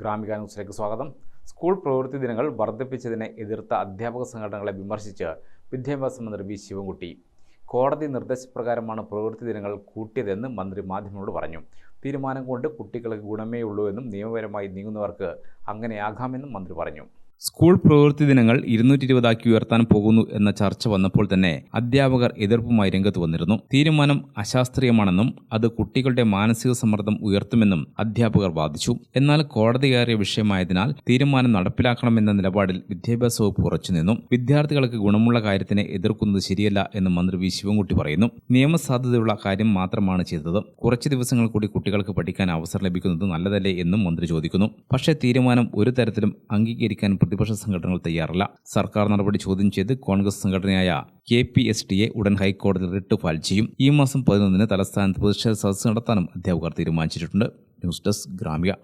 ഗ്രാമിക ന്യൂസിലേക്ക് സ്വാഗതം. സ്കൂൾ പ്രവൃത്തി ദിനങ്ങൾ വർദ്ധിപ്പിച്ചതിനെ എതിർത്ത അധ്യാപക സംഘടനകളെ വിമർശിച്ച് വിദ്യാഭ്യാസ മന്ത്രി വി ശിവൻകുട്ടി. കോടതി നിർദ്ദേശപ്രകാരമാണ് പ്രവൃത്തി ദിനങ്ങൾ കൂട്ടിയതെന്ന് മന്ത്രി മാധ്യമങ്ങളോട് പറഞ്ഞു. തീരുമാനം കൊണ്ട് കുട്ടികൾക്ക് ഗുണമേ ഉള്ളൂ എന്നും നിയമപരമായി നീങ്ങുന്നവർക്ക് അങ്ങനെയാകാമെന്നും മന്ത്രി പറഞ്ഞു. സ്കൂൾ പ്രവൃത്തി ദിനങ്ങൾ ഇരുന്നൂറ്റി ഇരുപതാക്കി ഉയർത്താൻ പോകുന്നു എന്ന ചർച്ച വന്നപ്പോൾ തന്നെ അധ്യാപകർ എതിർപ്പുമായി രംഗത്ത് വന്നിരുന്നു. തീരുമാനം അശാസ്ത്രീയമാണെന്നും അത് കുട്ടികളുടെ മാനസിക സമ്മർദ്ദം ഉയർത്തുമെന്നും അധ്യാപകർ വാദിച്ചു. എന്നാൽ കോടതി കയറിയ വിഷയമായതിനാൽ തീരുമാനം നടപ്പിലാക്കണമെന്ന നിലപാടിൽ വിദ്യാഭ്യാസ വകുപ്പ് ഉറച്ചുനിന്നു. വിദ്യാർത്ഥികൾക്ക് ഗുണമുള്ള കാര്യത്തിനെ എതിർക്കുന്നത് ശരിയല്ല എന്ന് മന്ത്രി വി. ശിവൻകുട്ടി പറയുന്നു. നിയമസാധ്യതയുള്ള കാര്യം മാത്രമാണ് ചെയ്തത്. കുറച്ച് ദിവസങ്ങൾ കൂടി കുട്ടികൾക്ക് പഠിക്കാൻ അവസരം ലഭിക്കുന്നത് നല്ലതല്ലേ എന്നും മന്ത്രി ചോദിക്കുന്നു. പക്ഷേ തീരുമാനം ഒരു തരത്തിലും അംഗീകരിക്കാൻ പ്രതിപക്ഷ സംഘടനകൾ തയ്യാറല്ല. സർക്കാർ നടപടി ചോദ്യം ചെയ്ത് കോൺഗ്രസ് സംഘടനയായ കെ പി എസ് ടിയെ ഉടൻ ഹൈക്കോടതിയിൽ റിട്ട് ഫയൽ ചെയ്യും. ഈ മാസം പതിനൊന്നിന് തലസ്ഥാനത്ത് പ്രതിഷേധ സദസ്സ് നടത്താനും അധ്യാപകർ തീരുമാനിച്ചിട്ടുണ്ട്. News desk Gramika.